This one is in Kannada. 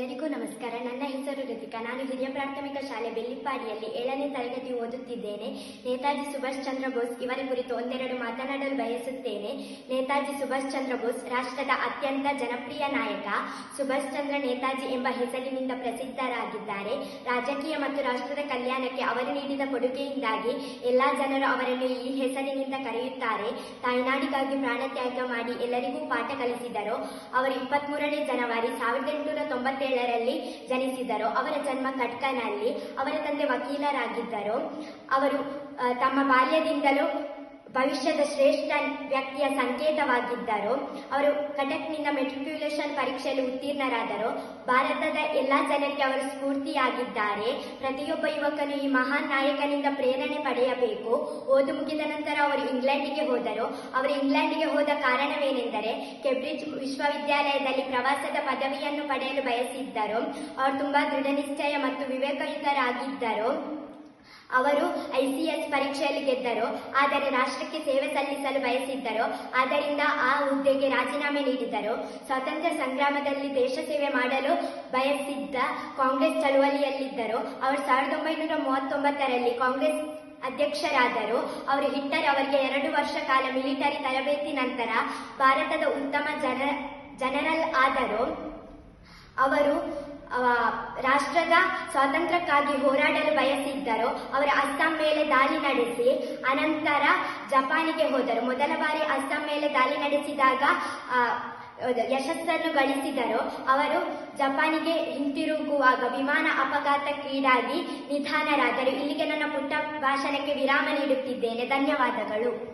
ಎಲ್ಲರಿಗೂ ನಮಸ್ಕಾರ. ನನ್ನ ಹೆಸರು ರಿತಿಕಾ. ನಾನು ಹಿರಿಯ ಪ್ರಾಥಮಿಕ ಶಾಲೆ ಬೆಳ್ಳಿಪ್ಪಾಡಿಯಲ್ಲಿ ಏಳನೇ ತರಗತಿ ಓದುತ್ತಿದ್ದೇನೆ. ನೇತಾಜಿ ಸುಭಾಷ್ ಚಂದ್ರ ಬೋಸ್ ಇವರ ಕುರಿತು ಒಂದೆರಡು ಮಾತನಾಡಲು ಬಯಸುತ್ತೇನೆ. ನೇತಾಜಿ ಸುಭಾಷ್ ಚಂದ್ರ ಬೋಸ್ ರಾಷ್ಟ್ರದ ಅತ್ಯಂತ ಜನಪ್ರಿಯ ನಾಯಕ. ಸುಭಾಷ್ ಚಂದ್ರ ನೇತಾಜಿ ಎಂಬ ಹೆಸರಿನಿಂದ ಪ್ರಸಿದ್ಧರಾಗಿದ್ದಾರೆ. ರಾಜಕೀಯ ಮತ್ತು ರಾಷ್ಟ್ರದ ಕಲ್ಯಾಣಕ್ಕೆ ಅವರು ನೀಡಿದ ಕೊಡುಗೆಯಿಂದಾಗಿ ಎಲ್ಲಾ ಜನರು ಅವರನ್ನು ಈ ಹೆಸರಿನಿಂದ ಕರೆಯುತ್ತಾರೆ. ತಾಯ್ನಾಡಿಗಾಗಿ ಪ್ರಾಣತ್ಯಾಗ ಮಾಡಿ ಎಲ್ಲರಿಗೂ ಪಾಠ ಕಲಿಸಿದರು. ಅವರು ಇಪ್ಪತ್ಮೂರನೇ ಜನವರಿ ಸಾವಿರದ ಎಂಟುನೂರ ತೊಂಬತ್ತೇಳರಲ್ಲಿ ಜನಿಸಿದರು. ಅವರ ಜನ್ಮ ಕಟ್ಕನಲ್ಲಿ. ಅವರ ತಂದೆ ವಕೀಲರಾಗಿದ್ದರು. ಅವರು ತಮ್ಮ ಬಾಲ್ಯದಿಂದಲೂ ಭವಿಷ್ಯದ ಶ್ರೇಷ್ಠ ವ್ಯಕ್ತಿಯ ಸಂಕೇತವಾಗಿದ್ದರು. ಅವರು ಕಟಕ್ನಿಂದ ಮೆಟ್ರಿಕ್ಯುಲೇಷನ್ ಪರೀಕ್ಷೆಯಲ್ಲಿ ಉತ್ತೀರ್ಣರಾದರು. ಭಾರತದ ಎಲ್ಲಾ ಜನಕ್ಕೆ ಅವರು ಸ್ಫೂರ್ತಿಯಾಗಿದ್ದಾರೆ. ಪ್ರತಿಯೊಬ್ಬ ಯುವಕನು ಈ ಮಹಾನ್ ನಾಯಕನಿಂದ ಪ್ರೇರಣೆ ಪಡೆಯಬೇಕು. ಓದು ಮುಗಿದ ನಂತರ ಅವರು ಇಂಗ್ಲೆಂಡಿಗೆ ಹೋದರು. ಅವರು ಇಂಗ್ಲೆಂಡಿಗೆ ಹೋದ ಕಾರಣವೇನೆಂದರೆ ಕೆಂಬ್ರಿಡ್ಜ್ ವಿಶ್ವವಿದ್ಯಾಲಯದಲ್ಲಿ ಪ್ರವಾಸದ ಪದವಿಯನ್ನು ಪಡೆಯಲು ಬಯಸಿದ್ದರು. ಅವರು ತುಂಬಾ ದೃಢನಿಶ್ಚಯ ಮತ್ತು ವಿವೇಕಯುತರಾಗಿದ್ದರು. ಅವರು ಐಸಿಎಸ್ ಪರೀಕ್ಷೆಯಲ್ಲಿ ಗೆದ್ದರು ಆದರೆ ರಾಷ್ಟ್ರಕ್ಕೆ ಸೇವೆ ಸಲ್ಲಿಸಲು ಬಯಸಿದ್ದರು. ಆದ್ದರಿಂದ ಆ ಹುದ್ದೆಗೆ ರಾಜೀನಾಮೆ ನೀಡಿದ್ದರು. ಸ್ವಾತಂತ್ರ್ಯ ಸಂಗ್ರಾಮದಲ್ಲಿ ದೇಶ ಸೇವೆ ಮಾಡಲು ಬಯಸಿದ್ದ ಕಾಂಗ್ರೆಸ್ ಚಳುವಳಿಯಲ್ಲಿದ್ದರು. ಅವರು ಸಾವಿರದ ಒಂಬೈನೂರ ಮೂವತ್ತೊಂಬತ್ತರಲ್ಲಿ ಕಾಂಗ್ರೆಸ್ ಅಧ್ಯಕ್ಷರಾದರು. ಅವರು ಹಿಟ್ಟರ್ ಅವರಿಗೆ ಎರಡು ವರ್ಷ ಕಾಲ ಮಿಲಿಟರಿ ತರಬೇತಿ ನಂತರ ಭಾರತದ ಉತ್ತಮ ಜನ ಜನರಲ್ ಆದರು. ಅವರು ಅವ, ರಾಷ್ಟ್ರದ ಸ್ವಾತಂತ್ರ್ಯಕ್ಕಾಗಿ ಹೋರಾಡಲು ಬಯಸಿದ್ದರು. ಅವರು ಅಸ್ಸಾಂ ಮೇಲೆ ದಾಳಿ ನಡೆಸಿ, ಅನಂತರ ಜಪಾನಿಗೆ ಹೋದರು. ಮೊದಲ ಬಾರಿ ಅಸ್ಸಾಂ ಮೇಲೆ ದಾಳಿ ನಡೆಸಿದಾಗ ಯಶಸ್ಸನ್ನು ಗಳಿಸಿದರು. ಅವರು ಜಪಾನಿಗೆ ಹಿಂತಿರುಗುವಾಗ ವಿಮಾನ ಅಪಘಾತಕ್ಕೀಡಾಗಿ ನಿಧಾನರಾದರು. ಇಲ್ಲಿಗೆ ನನ್ನ ಪುಟ್ಟ ಭಾಷಣಕ್ಕೆ ವಿರಾಮ ನೀಡುತ್ತಿದ್ದೇನೆ. ಧನ್ಯವಾದಗಳು.